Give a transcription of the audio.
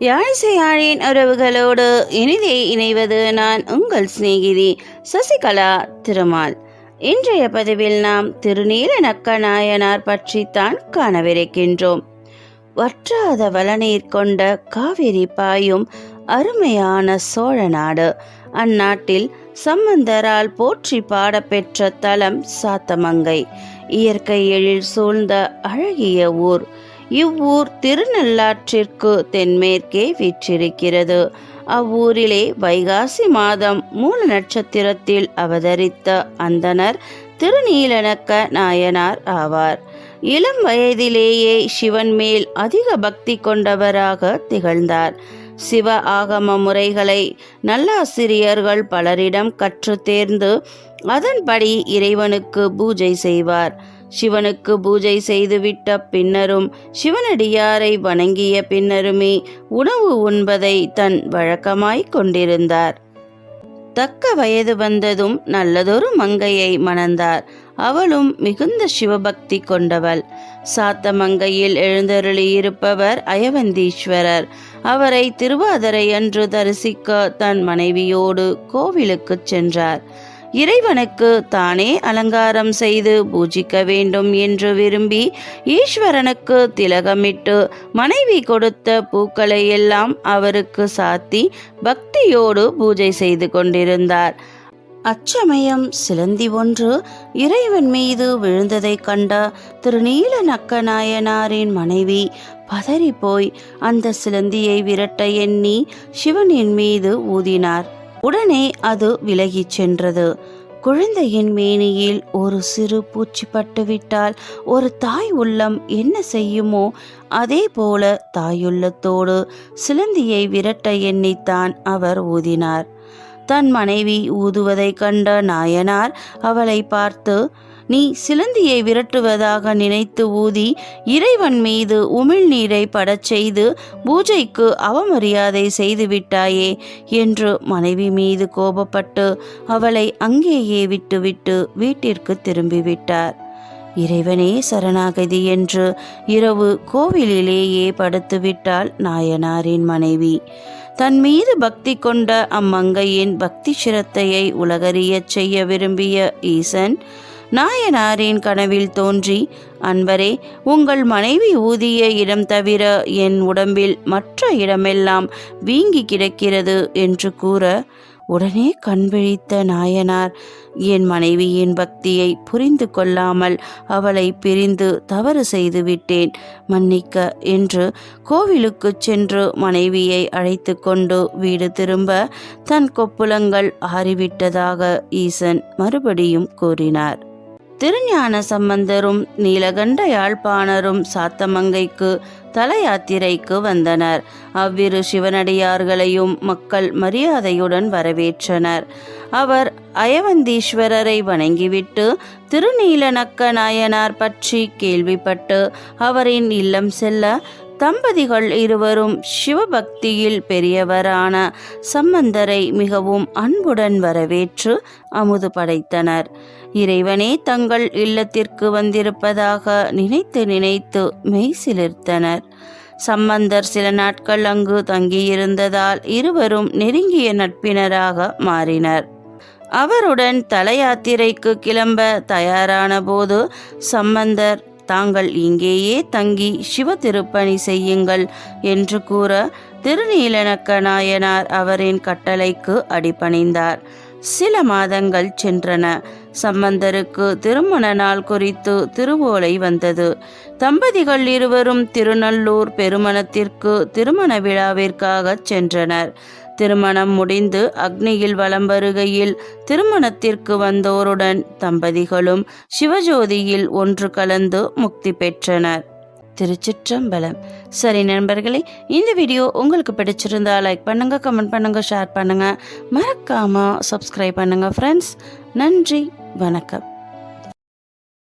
யாழிசையாழின் உறவுகளோடு இனிதே இணைவது நான் உங்கள் சிநேகிதி சசிகலா திருமால். இன்றைய பதிவில் நாம் திருநீல நக்கநாயனார் பற்றித்தான் காணவிருக்கின்றோம். வற்றாத வளநீர் கொண்ட காவிரி பாயும் அருமையான சோழ நாடு. அந்நாட்டில் சம்பந்தரால் போற்றி பாடப்பெற்ற தலம் சாத்தமங்கை. இயற்கை எழில் சூழ்ந்த அழகிய ஊர். இவ்வூர் திருநள்ளாற்றிற்கு தென்மேற்கே வீற்றிருக்கிறது. அவ்வூரிலே வைகாசி மாதம் மூல நட்சத்திரத்தில் அவதரித்த அந்தனர் திருநீலனக்க நாயனார் ஆவார். இளம் வயதிலேயே சிவன் மேல் அதிக பக்தி கொண்டவராக திகழ்ந்தார். சிவ ஆகம முறைகளை நல்லாசிரியர்கள் பலரிடம் கற்று தேர்ந்து அதன்படி இறைவனுக்கு பூஜை செய்வார். சிவனுக்கு பூஜை செய்துவிட்ட பின்னரும் சிவனடியாரை வணங்கிய பின்னருமே உணவு உண்பதை தன் வழக்கமாய் கொண்டிருந்தார். தக்க வயது வந்ததும் நல்லதொரு மங்கையை மணந்தார். அவளும் மிகுந்த சிவபக்தி கொண்டவள். சாத்த மங்கையில் எழுந்தருளியிருப்பவர் அயவந்தீஸ்வரர். அவரை திருவாதிரை அன்று தரிசிக்க தன் மனைவியோடு கோவிலுக்குச் சென்றார். இறைவனுக்கு தானே அலங்காரம் செய்து பூஜிக்க வேண்டும் என்று விரும்பி ஈஸ்வரனுக்கு திலகமிட்டு மனைவி கொடுத்த பூக்களை எல்லாம் அவருக்கு சாத்தி பக்தியோடு பூஜை செய்து கொண்டிருந்தார். அச்சமயம் சிலந்தி ஒன்று இறைவன் மீது விழுந்ததைக் கண்ட திருநீல நக்கநாயனாரின் மனைவி பதறிப்போய் அந்த சிலந்தியை விரட்ட எண்ணி சிவனின் மீது ஊதினார். உடனே அது விலகிச் சென்றது. குழந்தையின் மேனியில் ஒரு சிறு பூச்சி பட்டுவிட்டால் ஒரு தாய் உள்ளம் என்ன செய்யுமோ அதே போல தாயுள்ளத்தோடு சிலந்தியை விரட்ட எண்ணித்தான் அவர் ஊதினார். தன் மனைவி ஊதுவதைக் கண்ட நாயனார் அவளை பார்த்து நீ சிலந்தியை விரட்டுவதாக நினைத்து ஊதி இறைவன் மீது உமிழ்நீரை படச் செய்து பூஜைக்கு அவமரியாதை செய்துவிட்டாயே என்று மனைவி மீது கோபப்பட்டு அவளை அங்கேயே விட்டுவிட்டு வீட்டிற்கு திரும்பிவிட்டார். இறைவனே சரணாகதி என்று இரவு கோவிலிலேயே படுத்துவிட்டாள் நாயனாரின் மனைவி. தன் மீது பக்தி கொண்ட அம்மங்கையின் பக்தி சிரத்தையை உலகறியச் செய்ய விரும்பிய ஈசன் நாயனாரின் கனவில் தோன்றி அன்பரே உங்கள் மனைவி ஊதிய இடம் தவிர என் உடம்பில் மற்ற இடமெல்லாம் வீங்கி கிடக்கிறது என்று கூற உடனே கண்விழித்த நாயனார் என் மனைவியின் பக்தியை புரிந்து கொள்ளாமல் அவளை பிரிந்து தவறு செய்து விட்டேன். மன்னிக்க என்று கோவிலுக்குச் சென்று மனைவியை அழைத்து கொண்டு வீடு திரும்ப தன் கொப்புளங்கள் ஆறிவிட்டதாக ஈசன் மறுபடியும் கூறினார். திருஞான சம்பந்தரும் நீலகண்ட யாழ்ப்பாணரும் சாத்தமங்கைக்கு தல யாத்திரைக்கு வந்தனர். அவ்விரு சிவனடியார்களையும் மக்கள் மரியாதையுடன் வரவேற்றனர். அவர் அயவந்தீஸ்வரரை வணங்கிவிட்டு திருநீலநக்க நாயனார் பற்றி கேள்விப்பட்டு அவரின் இல்லம் செல்ல தம்பதிகள் இருவரும் சிவபக்தியில் பெரியவரான சம்பந்தரை மிகவும் அன்புடன் வரவேற்று அமுது படைத்தனர். இறைவனே தங்கள் இல்லத்திற்கு வந்திருப்பதாக நினைத்து நினைத்து மெய்சிலிர்த்தனர். சம்பந்தர் சில நாட்கள் அங்கு தங்கியிருந்ததால் இருவரும் நெருங்கிய நட்பினராக மாறினர். அவருடன் தலையாத்திரைக்கு கிளம்ப தயாரான போது சம்பந்தர் தாங்கள் இங்கேயே தங்கி சிவ திருப்பணி செய்யுங்கள் என்று கூற திருநீலனக்க நாயனார் அவரின் கட்டளைக்கு அடிபணிந்தார். சில மாதங்கள் சென்றன. சம்பந்தருக்கு திருமண நாள் குறித்து திருவோலை வந்தது. தம்பதிகள் இருவரும் திருநல்லூர் பெருமணத்திற்கு திருமண விழாவிற்காக சென்றனர். திருமணம் முடிந்து அக்னியில் வலம் வருகையில் திருமணத்திற்கு வந்தோருடன் தம்பதிகளும் சிவஜோதியில் ஒன்று கலந்து முக்தி பெற்றனர். திருச்சிற்றம்பலம். சரி நண்பர்களே இந்த வீடியோ உங்களுக்கு பிடிச்சிருந்தா லைக் பண்ணுங்கள் கமெண்ட் பண்ணுங்கள் ஷேர் பண்ணுங்கள் மறக்காமல் சப்ஸ்கிரைப் பண்ணுங்கள் ஃப்ரெண்ட்ஸ் நன்றி. வணக்கம்